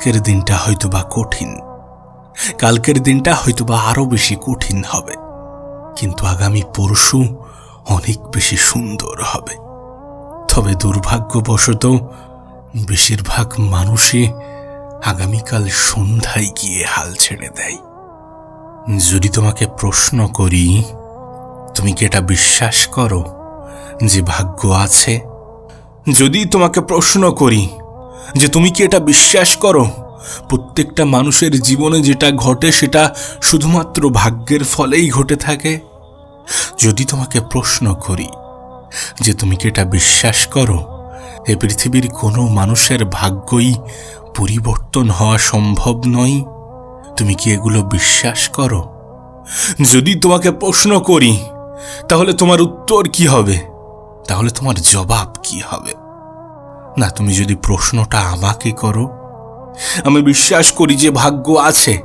আজকের দিনটা হয়তোবা কঠিন। কালকের দিনটা হয়তোবা আরও বেশি কঠিন হবে। কিন্তু আগামী পরশু অনেক বেশি সুন্দর হবে। তবে দুর্ভাগ্যবশত বেশিরভাগ মানুষই আগামীকাল সন্ধ্যায় গিয়ে হাল ছেড়ে দেয়। যদি তোমাকে প্রশ্ন করি, তুমি কি এটা বিশ্বাস করো যে ভাগ্য আছে? যদি তোমাকে প্রশ্ন করি যে তুমি কি এটা বিশ্বাস করো? প্রত্যেকটা মানুষের জীবনে যেটা ঘটে সেটা শুধুমাত্র ভাগ্যের ফলেই ঘটে থাকে। যদি তোমাকে প্রশ্ন করি যে তুমি কি এটা বিশ্বাস করো, এ পৃথিবীর কোনো মানুষের ভাগ্যই পরিবর্তন হওয়া সম্ভব নয়। তুমি কি এগুলো বিশ্বাস করো? যদি তোমাকে প্রশ্ন করি, তাহলে তোমার উত্তর কি হবে? তাহলে তোমার জবাব কি হবে? না, তুমি যদি প্রশ্নটা আমাকে করো আমি বিশ্বাস করি যে ভাগ্য আছে।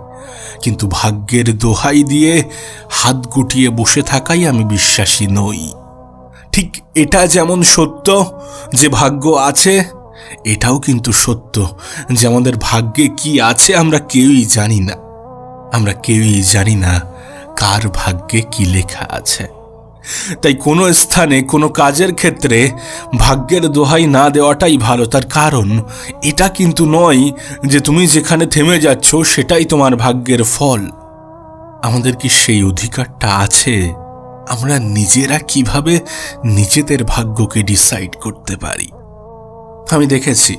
কিন্তু ভাগ্যের দোহাই দিয়ে হাত গুটিয়ে বসে থাকাই আমি বিশ্বাসী নই। ঠিক এটা যেমন সত্য যে ভাগ্য আছে, এটাও কিন্তু সত্য যে আমাদের ভাগ্যে কি আছে আমরা কেউই জানি না। আমরা কেউই জানি না কার ভাগ্যে কি লেখা আছে। তাই কোনো স্থানে, কোনো কাজের ক্ষেত্রে ভাগ্যের দোহাই না দেওয়াটাই ভালো। তার কারণ, এটা কিন্তু নয় যে তুমি যেখানে থেমে যাচ্ছ, সেটাই তোমার ভাগ্যের ফল। আমাদের কি সেই অধিকারটা আছে? আমরা নিজেরা কীভাবে নিজেদের ভাগ্যকে ডিসাইড করতে পারি? আমি দেখেছি,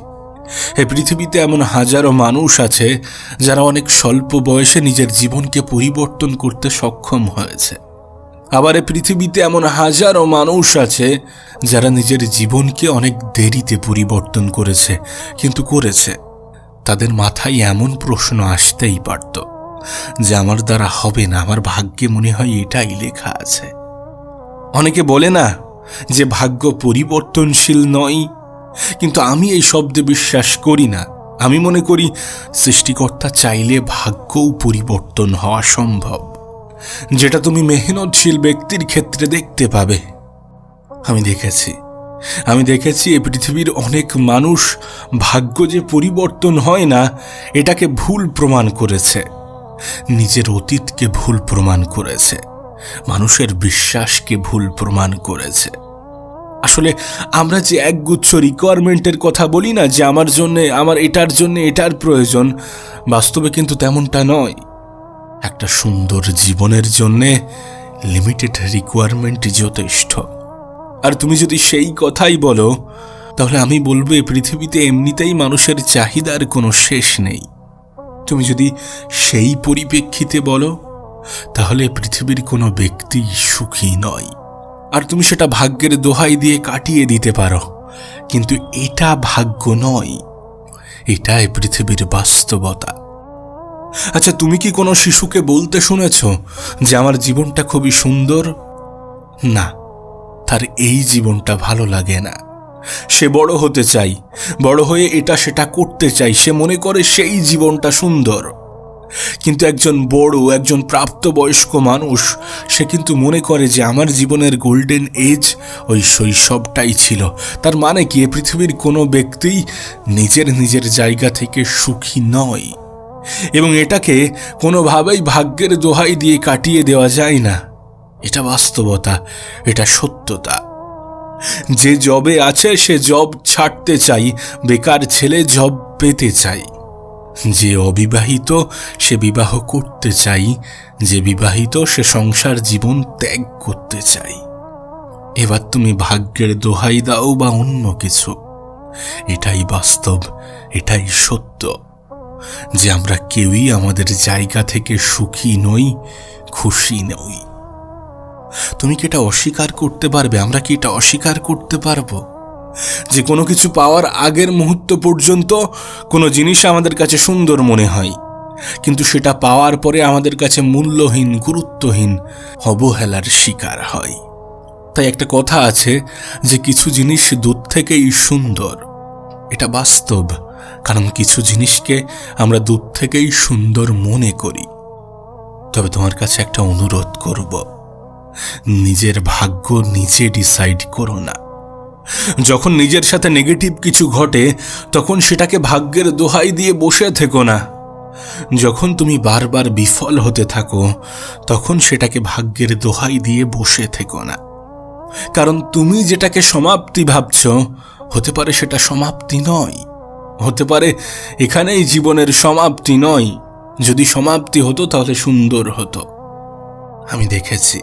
এ পৃথিবীতে এমন হাজারো মানুষ আছে যারা অনেক স্বল্প বয়সে নিজের জীবনকে পরিবর্তন করতে সক্ষম হয়েছে। আবার পৃথিবীতে এমন হাজারো মানুষ আছে যারা নিজের জীবনকে অনেক দেরিতে পরিবর্তন করেছে, কিন্তু করেছে। তাদের মাথায় এমন প্রশ্ন আসতেই পারত যে আমার দ্বারা হবে না, আমার ভাগ্যে মনে হয় এটাই লেখা আছে। অনেকে বলে না যে ভাগ্য পরিবর্তনশীল নয়, কিন্তু আমি এই শব্দে বিশ্বাস করি না। আমি মনে করি সৃষ্টিকর্তা চাইলে ভাগ্যও পরিবর্তন হওয়া সম্ভব। যেটা তুমি মেহনতশীল ব্যক্তির ক্ষেত্রে দেখতে পাবে। আমি দেখেছি। আমি দেখেছি এই পৃথিবীর অনেক মানুষ ভাগ্য যে পরিবর্তন হয় না, এটাকে ভুল প্রমাণ করেছে। নিজের অতীতকে ভুল প্রমাণ করেছে। মানুষের বিশ্বাসকে ভুল প্রমাণ করেছে। আসলে আমরা যে একগুচ্ছ রিকোয়ারমেন্টের কথা বলি না যে আমার জন্যে, আমার এটার জন্য এটার প্রয়োজন, বাস্তবে কিন্তু তেমনটা নয়। একটা সুন্দর জীবনের জন্যে লিমিটেড রিকোয়ারমেন্টই যথেষ্ট। আর তুমি যদি সেই কথাই বলো, তাহলে আমি বলব পৃথিবীতে এমনিতেই মানুষের চাহিদার কোনো শেষ নেই। তুমি যদি সেই পরিপ্রেক্ষিতে বলো, তাহলে পৃথিবীর কোনো ব্যক্তি সুখী নয়। আর তুমি সেটা ভাগ্যের দোহাই দিয়ে কাটিয়ে দিতে পারো, কিন্তু এটা ভাগ্য নয়। এটাই পৃথিবীর বাস্তবতা। আচ্ছা তুমি কি কোনো শিশুকে বলতে শুনেছ যে আমার জীবনটা খুবই সুন্দর? না, তার এই জীবনটা ভালো লাগে না। সে বড় হতে চাই, বড় হয়ে এটা সেটা করতে চাই, সে মনে করে সেই জীবনটা সুন্দর। কিন্তু একজন বড়, একজন প্রাপ্তবয়স্ক মানুষ, সে কিন্তু মনে করে যে আমার জীবনের গোল্ডেন এজ ওই শৈশবটাই ছিল। তার মানে কি, এ পৃথিবীর কোনো ব্যক্তি নিজের নিজের জায়গা থেকে সুখী নয়। এবং এটাকে কোনোভাবেই ভাগ্যের দোহাই দিয়ে কাটিয়ে দেওয়া যায় না। এটা বাস্তবতা, এটা সত্যতা। যে জবে আছে, সে জব ছাড়তে চাই, বেকার ছেলে জব পেতে চাই। যে অবিবাহিত, সে বিবাহ করতে চাই, যে বিবাহিত, সে সংসার জীবন ত্যাগ করতে চাই। এবার তুমি ভাগ্যের দোহাই দাও বা অন্য কিছু। এটাই বাস্তব, এটাই সত্য। যে আমরা কেউই আমাদের জায়গা থেকে সুখী নই, খুশি নই। তুমি কি এটা অস্বীকার করতে পারবে? আমরা কি এটা অস্বীকার করতে পারব? যে কোনো কিছু পাওয়ার আগের মুহূর্ত পর্যন্ত কোনো জিনিস আমাদের কাছে সুন্দর মনে হয়, কিন্তু সেটা পাওয়ার পরে আমাদের কাছে মূল্যহীন, গুরুত্বহীন অবহেলার শিকার হয়। তাই একটা কথা আছে যে কিছু জিনিস দূর থেকেই সুন্দর, এটা বাস্তব। কারণ কিছু জিনিসকে আমরা দূর থেকেই সুন্দর মনে করি। তবে তোমার কাছে একটা অনুরোধ করব। নিজের ভাগ্য নিজে ডিসাইড করো না। যখন নিজের সাথে নেগেটিভ কিছু ঘটে, তখন সেটাকে ভাগ্যের দোহাই দিয়ে বসে থেকো না। যখন তুমি বারবার বিফল হতে থাকো, তখন সেটাকে ভাগ্যের দোহাই দিয়ে বসে থেকো না। কারণ তুমি যেটাকে সমাপ্তি ভাবছ, হতে পারে সেটা সমাপ্তি নয়। হতে পারে, এখানেই জীবনের সমাপ্তি নয়। যদি সমাপ্তি হতো, তাহলে সুন্দর হতো। আমি দেখেছি।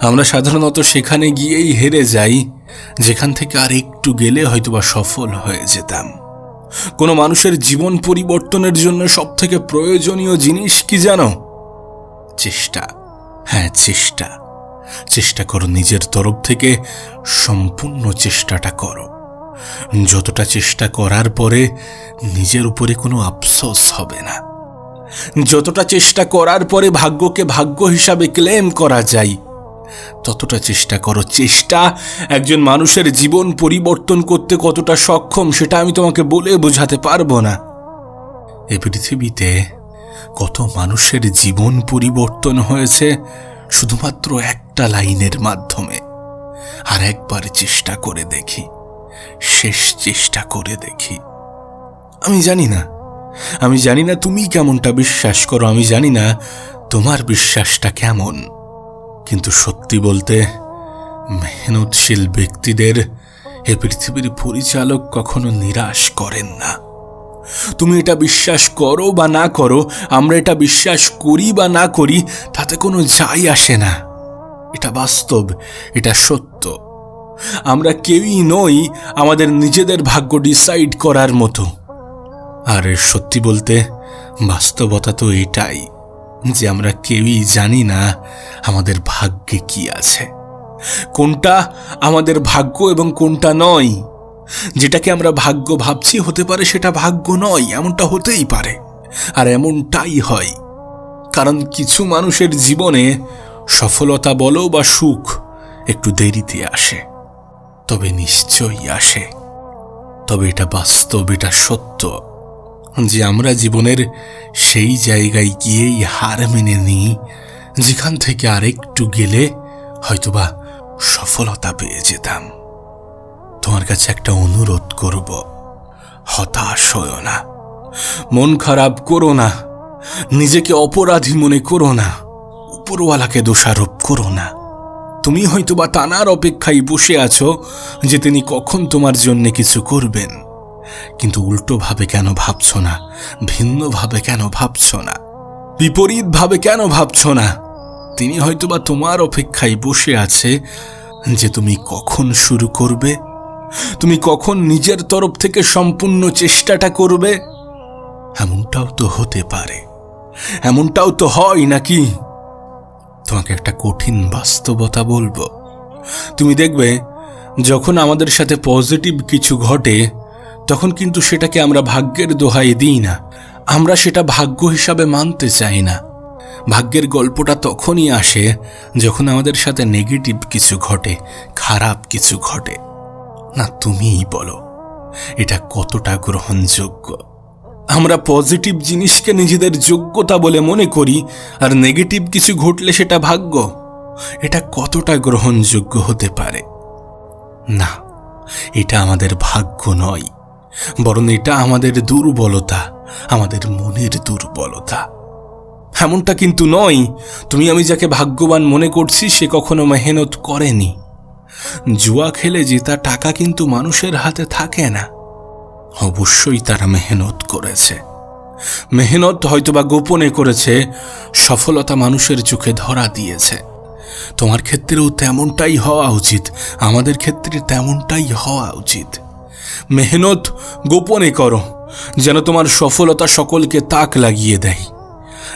আমরা সাধারণত সেখানে গিয়েই হেরে যাই। যেখান থেকে আর একটু গেলে হয়তোবা সফল হয়ে যেতাম। কোনো মানুষের জীবন পরিবর্তনের জন্য সবথেকে প্রয়োজনীয় জিনিস কি জানো? চেষ্টা। হ্যাঁ চেষ্টা। চেষ্টা করো নিজের তরফ থেকে সম্পূর্ণ চেষ্টাটা করো। যতটা চেষ্টা করার পরে নিজের উপরে কোনো আফসোস হবে না। যতটা চেষ্টা করার পরে ভাগ্যকে ভাগ্য হিসাবে ক্লেম করা যায়, ততটা চেষ্টা করো। চেষ্টা একজন মানুষের জীবন পরিবর্তন করতে কতটা সক্ষম সেটা আমি তোমাকে বলে বোঝাতে পারব না। এ পৃথিবীতে কত মানুষের জীবন পরিবর্তন হয়েছে শুধুমাত্র একটা লাইনের মাধ্যমে, আর একবার চেষ্টা করে দেখি। শেষ চেষ্টা করে দেখি। আমি জানি না। আমি জানি না তুমি কেমনটা বিশ্বাস করো। আমি জানি না তোমার বিশ্বাসটা কেমন। কিন্তু সত্যি বলতে, মেহনতশীল ব্যক্তিদের এ পৃথিবীর পরিচালক কখনো নিরাশ করেন না। তুমি এটা বিশ্বাস করো বা না করো, আমরা এটা বিশ্বাস করি বা না করি, তাতে কোনো যাই আসে না। এটা বাস্তব, এটা সত্য। আমরা কেউই নই আমাদের নিজেদের ভাগ্য ডিসাইড করার মতো। আর সত্যি বলতে, বাস্তবতা তো এটাই যে আমরা কেউই জানি না আমাদের ভাগ্যে কি আছে। কোনটা আমাদের ভাগ্য এবং কোনটা নয়? যেটাকে আমরা ভাগ্য ভাবছি হতে পারে সেটা ভাগ্য নয়, এমনটা হতেই পারে। আর এমনটাই হয়। কারণ কিছু মানুষের জীবনে সফলতা বলো বা সুখ একটু দেরিতে আসে। তবে নিশ্চয়ই আসে। তবে এটা বাস্তব, এটা সত্য যে আমরা জীবনের সেই জায়গায় গিয়েই হার মেনে নিই, যেখান থেকে আরেকটু গেলে হয়তোবা সফলতা পেয়ে যেতাম। তোমার কাছে একটা অনুরোধ করব। হতাশ হও না। মন খারাপ করো না। নিজেকে অপরাধী মনে করো না। উপরওয়ালাকে দোষারোপ করো না। তুমি হয়তোবা তানার অপেক্ষায় বসে আছো যে তিনি কখন তোমার জন্য কিছু করবেন। কিন্তু উল্টোভাবে কেন ভাবছ না? ভিন্নভাবে কেন ভাবছ না? বিপরীতভাবে কেন ভাবছ না? তিনি হয়তোবা তোমার অপেক্ষায় বসে আছে যে তুমি কখন শুরু করবে? তুমি কখন নিজের তরফ থেকে সম্পূর্ণ চেষ্টাটা করবে? এমনটাও তো হতে পারে। এমনটাও তো হয় নাকি? তোমাকে একটা কঠিন বাস্তবতা বলব। তুমি দেখবে, যখন আমাদের সাথে পজিটিভ কিছু ঘটে, তখন কিন্তু সেটাকে আমরা ভাগ্যের দোহাই দিই না। আমরা সেটা ভাগ্য হিসাবে মানতে চাই না। ভাগ্যের গল্পটা তখনই আসে যখন আমাদের সাথে নেগেটিভ কিছু ঘটে, খারাপ কিছু ঘটে। না তুমিই বলো, এটা কতটা গ্রহণযোগ্য? আমরা পজিটিভ জিনিসকে নিজেদের যোগ্যতা বলে মনে করি, আর নেগেটিভ কিছু ঘটলে সেটা ভাগ্য। এটা কতটা গ্রহণযোগ্য হতে পারে? না, এটা আমাদের ভাগ্য নয়, বরং এটা আমাদের দুর্বলতা, আমাদের মনের দুর্বলতা। এমনটা কিন্তু নয়, তুমি আমি যাকে ভাগ্যবান মনে করছি, সে কখনো মেহনত করেনি। জুয়া খেলে জেতা টাকা কিন্তু মানুষের হাতে থাকে না। অবশ্যই তারা মেহনত করেছে। মেহনত হয়তোবা গোপনে করেছে, সফলতা মানুষের চোখে ধরা দিয়েছে। তোমার ক্ষেত্রেও তেমনটাই হওয়া উচিত, আমাদের ক্ষেত্রে তেমনটাই হওয়া উচিত। মেহনত গোপনে করো, যেন তোমার সফলতা সকলকে তাক লাগিয়ে দেয়,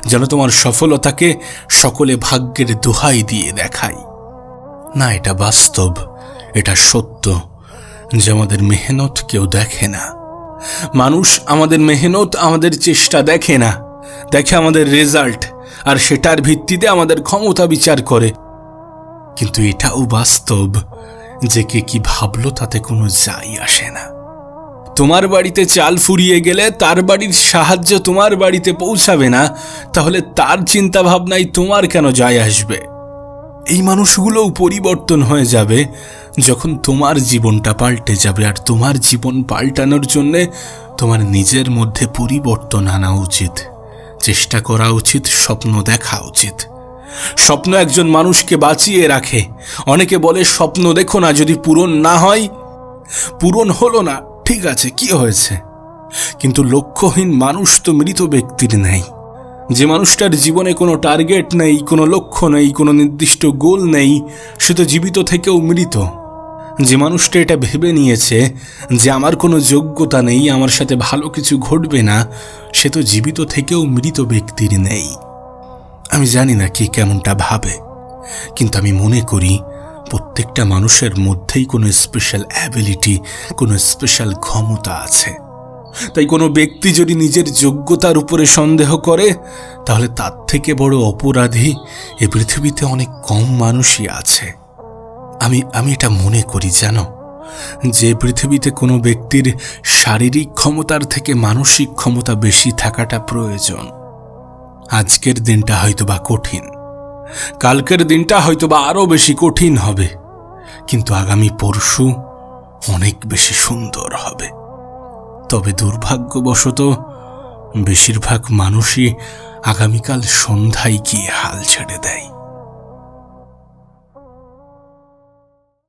যেন তোমার সফলতাকে সকলে ভাগ্যের দোহাই দিয়ে দেখায়। না, এটা বাস্তব, এটা সত্য, যে আমাদের মেহনত কেউ দেখে না। মানুষ আমাদের মেহনত, আমাদের চেষ্টা দেখে না। দেখে আমাদের রেজাল্ট আর সেটার ভিত্তিতে আমাদের ক্ষমতা বিচার করে। কিন্তু এটাও বাস্তব যে কে কি ভাবলো তাতে কোনো যাই আসে না। তোমার বাড়িতে চাল ফুরিয়ে গেলে তার বাড়ির সাহায্য তোমার বাড়িতে পৌঁছাবে না, তাহলে তার চিন্তা ভাবনায় তোমার কেন যায় আসবে? এই মানুষগুলোও পরিবর্তন হয়ে যাবে। যখন তোমার জীবনটা পাল্টে যাবে আর তোমার জীবন পাল্টানোর জন্যে তোমার নিজের মধ্যে পরিবর্তন আনা উচিত। চেষ্টা করা উচিত, স্বপ্ন দেখা উচিত। স্বপ্ন একজন মানুষকে বাঁচিয়ে রাখে। অনেকে বলে, স্বপ্ন দেখো না, যদি পূরণ না হয় পূরণ হলো না, ঠিক আছে, কি হয়েছে? কিন্তু লক্ষ্যহীন মানুষ তো মৃত ব্যক্তির নেই। যে মানুষটার জীবনে কোনো টার্গেট নেই, কোনো লক্ষ্য নেই, কোনো নির্দিষ্ট গোল নেই, সে তো জীবিত থেকেও মৃত। যে মানুষটা এটা ভেবে নিয়েছে যে আমার কোনো যোগ্যতা নেই, আমার সাথে ভালো কিছু ঘটবে না, সে তো জীবিত থেকেও মৃত ব্যক্তির নেই। আমি জানি না কে কেমনটা ভাবে, কিন্তু আমি মনে করি প্রত্যেকটা মানুষের মধ্যেই কোনো স্পেশাল অ্যাবিলিটি কোনো স্পেশাল ক্ষমতা আছে। তাই কোনো ব্যক্তি যদি নিজের যোগ্যতার উপরে সন্দেহ করে, তাহলে তার থেকে বড় অপরাধী এ পৃথিবীতে অনেক কম মানুষই আছে। আমি আমি এটা মনে করি, জানো? যে পৃথিবীতে কোনো ব্যক্তির শারীরিক ক্ষমতার থেকে মানসিক ক্ষমতা বেশি থাকাটা প্রয়োজন। আজকের দিনটা হয়তো বা কঠিন। কালকের দিনটা হয়তো বা আরও বেশি কঠিন হবে। কিন্তু আগামী পরশু অনেক বেশি সুন্দর হবে। তবে দুর্ভাগ্যবশত বেশিরভাগ মানুষই আগামীকাল সন্ধ্যায় গিয়ে হাল ছেড়ে দেয়।